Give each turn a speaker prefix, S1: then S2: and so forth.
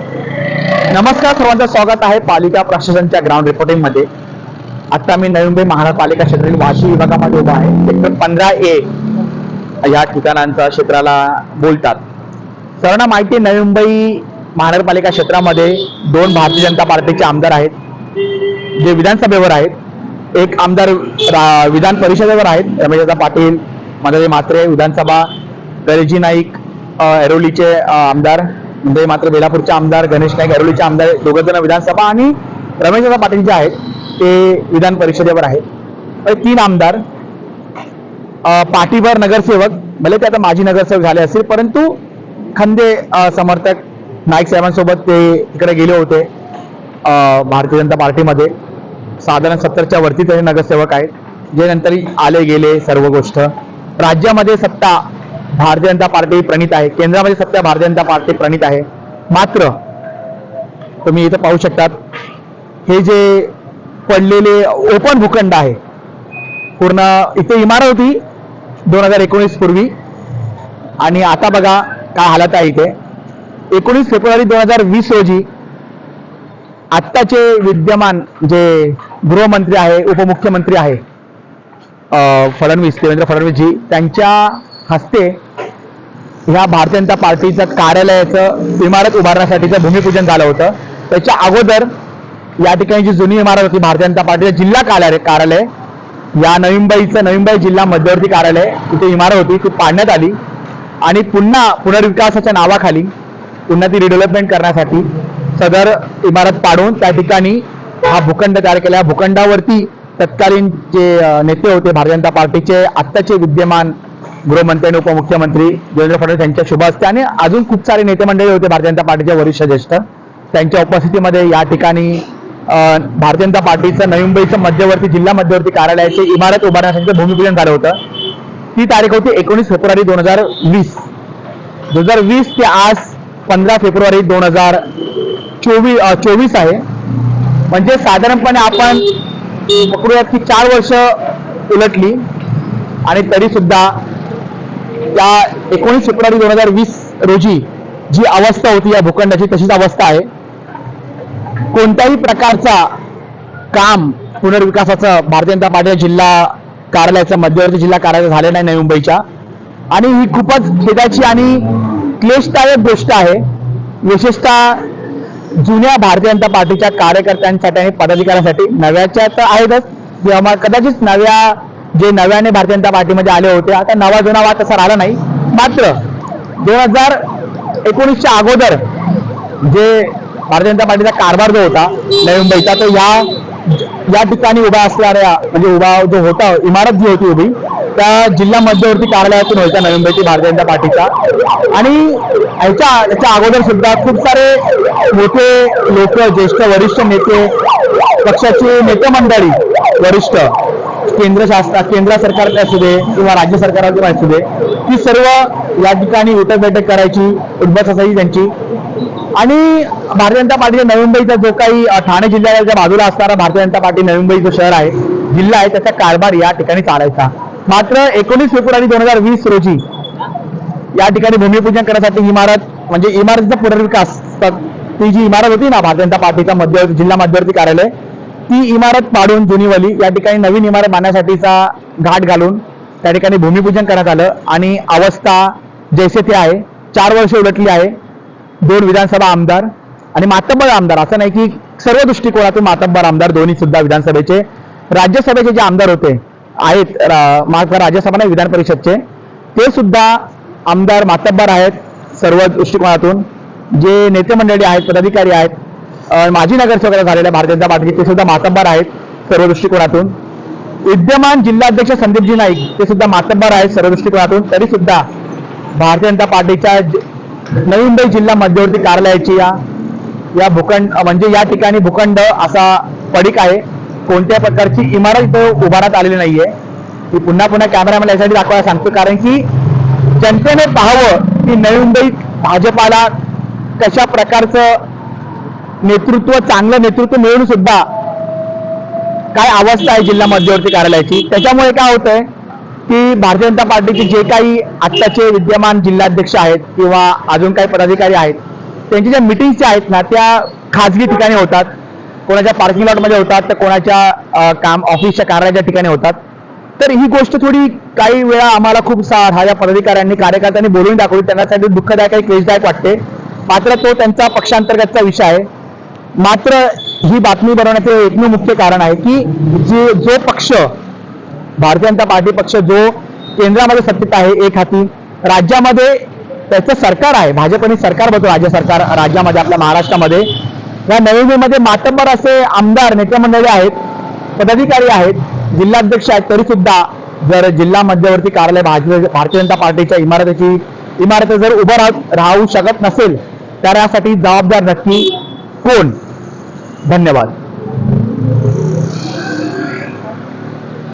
S1: नमस्कार सर्वांचं स्वागत आहे पालिका प्रशासनच्या ग्राउंड रिपोर्टिंगमध्ये. आता मी नवी मुंबई महानगरपालिका क्षेत्रातील वाशी विभागामध्ये उभा आहे. सेक्टर पंधरा ए या ठिकाणांचा क्षेत्राला बोलतात. सर्वांना माहिती नवी मुंबई महानगरपालिका क्षेत्रामध्ये दोन भारतीय जनता पार्टीचे आमदार आहेत जे विधानसभेवर आहेत. एक आमदार विधान परिषदेवर आहेत रमेशदादा पाटील मदाजी मात्रे विधानसभा दरेजी नाईक अ, ऐरोलीचे आमदार. म्हणजे मात्र बेलापूरचे आमदार गणेश नाईक ऐरोलीचे आमदार दोघं जण विधानसभा आणि रमेशदादा पाटील जे आहेत ते विधान परिषदेवर आहेत. तीन आमदार. अ, पाठीभर नगरसेवक भले ते आता माजी नगरसेवक झाले असतील परंतु खंदे समर्थक नाईक साहेबांसोबत ते तिकडे गेले होते भारतीय जनता पार्टीमध्ये. साधारण सत्तरच्या वरती तरी नगरसेवक आहेत जे नंतर आले गेले सर्व गोष्ट. राज्यामध्ये सत्ता भारतीय जनता पार्टी प्रणित आहे. केंद्रामध्ये सत्ता भारतीय जनता पार्टी प्रणित आहे. मात्र तुम्ही इथं पाहू शकतात हे जे पडलेले ओपन भूखंड आहे पूर्ण इथे इमारत होती दोन हजार एकोणीस पूर्वी. आणि आता बघा काय हालत आहे इथे. एकोणीस फेब्रुवारी दोन हजार वीस रोजी आत्ताचे विद्यमान जे गृहमंत्री आहे उपमुख्यमंत्री आहे फडणवीस देवेंद्र फडणवीसजी त्यांच्या हस्ते ह्या भारतीय जनता पार्टीचं कार्यालयाचं इमारत उभारण्यासाठीचं भूमिपूजन झालं होतं. त्याच्या अगोदर या ठिकाणी जी जुनी इमारत होती भारतीय जनता पार्टीचं जिल्हा कार्यालय कार्यालय या नवी मुंबईचं नवी मुंबई जिल्हा मध्यवर्ती कार्यालय तिथे इमारत होती ती पाडण्यात आली. आणि पुन्हा पुनर्विकासाच्या नावाखाली पुन्हा ती रिडेव्हलपमेंट करण्यासाठी सदर इमारत पाडून त्या ठिकाणी हा भूखंड तयार केला. भूखंडावरती तत्कालीन जे नेते होते भारतीय जनता पार्टीचे आत्ताचे विद्यमान गृहमंत्री आणि उपमुख्यमंत्री देवेंद्र फडणवीस यांच्या शुभ असते आणि अजून खूप सारे नेते मंडळी होते भारतीय जनता पार्टीचे वरिष्ठ ज्येष्ठ. त्यांच्या उपस्थितीमध्ये या ठिकाणी भारतीय जनता पार्टीचं नवी मुंबईचं मध्यवर्ती जिल्हा मध्यवर्ती कार्यालयाची इमारत उभारण्यासाठी भूमिपूजन झालं होतं. ती तारीख होती एकोणीस फेब्रुवारी दोन हजार वीस. दोन हजार वीस ते आज पंधरा फेब्रुवारी दोन हजार चोवीस चोवीस आहे. म्हणजे साधारणपणे आपण पकडूयात की चार वर्ष उलटली आणि तरी सुद्धा त्या एकोणीस फेब्रुवारी दोन हजार वीस रोजी जी अवस्था होती या भूखंडाची तशीच अवस्था आहे. कोणत्याही प्रकारचा काम पुनर्विकासाचं भारतीय जनता पार्टीच्या जिल्हा कार्यालयाचं मध्यवर्ती जिल्हा कार्यालय झालं नाही नवी मुंबईच्या. आणि ही खूपच खेदाची आणि क्लेशदायक गोष्ट आहे. विशेषतः जुन्या भारतीय जनता पार्टीच्या कार्यकर्त्यांसाठी आणि पदाधिकाऱ्यांसाठी नव्याच्या तर आहेतच. जे कदाचित नव्या जे नव्याने भारतीय जनता पार्टीमध्ये आले होते आता नवा जुना वाद तसा राहिला नाही. मात्र दोन हजार एकोणीसच्या अगोदर जे भारतीय जनता पार्टीचा कारभार जो होता नवी मुंबईचा तो या या ठिकाणी उभा असणाऱ्या म्हणजे उभा जो होता इमारत जी होती उभी त्या जिल्हा मध्यवर्ती कार्यालयातून व्हायचा नवी मुंबईची भारतीय जनता पार्टीचा. आणि ह्याच्या याच्या अगोदर सुद्धा खूप सारे मोठे लोक ज्येष्ठ वरिष्ठ नेते पक्षाची नेते मंडळी वरिष्ठ केंद्र शासना केंद्र सरकारचे असू दे किंवा राज्य सरकारचे असू दे ती सर्व या ठिकाणी उठक बैठक करायची उद्बस असायची त्यांची. आणि भारतीय जनता पार्टीच्या नवी मुंबईचा जो काही ठाणे जिल्ह्याच्या बाजूला असणारा भारतीय जनता पार्टी नवी मुंबई जो शहर आहे जिल्हा आहे त्याचा कारभार या ठिकाणी चालायचा. मात्र एकोणीस फेब्रुवारी दोन हजार वीस रोजी या ठिकाणी भूमिपूजन करण्यासाठी इमारत म्हणजे इमारतीचा पुनर्विकास ती जी इमारत होती ना भारतीय जनता पार्टीचा मध्यवर्ती जिल्हा मध्यवर्ती कार्यालय ती इमारत पाडून जुनीवाली या ठिकाणी नवीन इमारत बांधण्यासाठीचा घाट घालून त्या ठिकाणी भूमिपूजन करण्यात आलं. आणि अवस्था जैसे ते आहे चार वर्ष उलटली आहे दोन विधानसभा आमदार आणि मातब्बर आमदार. असं नाही की सर्व दृष्टिकोनातून मातब्बर आमदार दोन्ही सुद्धा विधानसभेचे. राज्यसभेचे जे आमदार होते आहेत माफ राज्यसभा नाही विधान परिषदचे ते सुद्धा आमदार मातब्बर आहेत सर्व दृष्टिकोनातून. जे नेते मंडळी आहेत पदाधिकारी आहेत माजी नगरसेवक झालेल्या भारतीय जनता पार्टीचे ते सुद्धा मातब्बर आहेत सर्व दृष्टिकोनातून विद्यमान जिल्हाध्यक्ष संदीपजी नाईक ते सुद्धा मातब्बर आहेत सर्व दृष्टिकोनातून तरी सुद्धा भारतीय जनता पार्टीच्या नवी मुंबई जिल्हा मध्यवर्ती कार्यालयाची या या भूखंड म्हणजे या ठिकाणी भूखंड असा पडीक आहे. कोणत्या प्रकारची इमारत इथं उभारण्यात आलेली नाहीये. मी पुन्हा पुन्हा कॅमेरामॅन यासाठी दाखवायला सांगतो कारण की जनतेने पाहावं की नवी मुंबईत भाजपाला कशा प्रकारचं नेतृत्व चांगलं नेतृत्व मिळून सुद्धा काय अवस्था आहे जिल्हा मध्यवर्ती कार्यालयाची? त्याच्यामुळे काय होतंय की भारतीय जनता पार्टीचे जे काही आत्ताचे विद्यमान जिल्हाध्यक्ष आहेत किंवा अजून काही पदाधिकारी आहेत त्यांच्या ज्या मिटिंग्स आहेत ना त्या खाजगी ठिकाणी होतात. कोणाच्या पार्किंग लॉटमध्ये होतात तर कोणाच्या काम ऑफिसच्या कार्यालयाच्या ठिकाणी होतात. तर ही गोष्ट थोडी काही वेळा आम्हाला खूप सा- ह्या पदाधिकाऱ्यांनी कार्यकर्त्यांनी बोलून दाखवली. त्यांच्यासाठी दुःखदायक आणि क्लेशदायक वाटते. मात्र तो त्यांचा पक्षांतर्गतचा विषय आहे. मात्र ही बातमी बनवण्याचे एकमेव मुख्य कारण आहे की जे जो पक्ष भारतीय जनता पार्टी पक्ष जो केंद्रामध्ये सत्तेत आहे एक हाती राज्यामध्ये त्याचं सरकार आहे भाजपने सरकार बघतो राज्य सरकार राज्यामध्ये आपल्या महाराष्ट्रामध्ये. या नवी मातब्बर असे आमदार नेतेमंडळी आहेत पदाधिकारी आहेत जिल्हाध्यक्ष आहेत तरी सुद्धा जर जिल्हा मध्यवर्ती कार्यालय भारतीय भारतीय जनता पार्टीच्या इमारतीची इमारत जर उभं राहू शकत नसेल तर यासाठी जबाबदार नक्की कोण? धन्यवाद.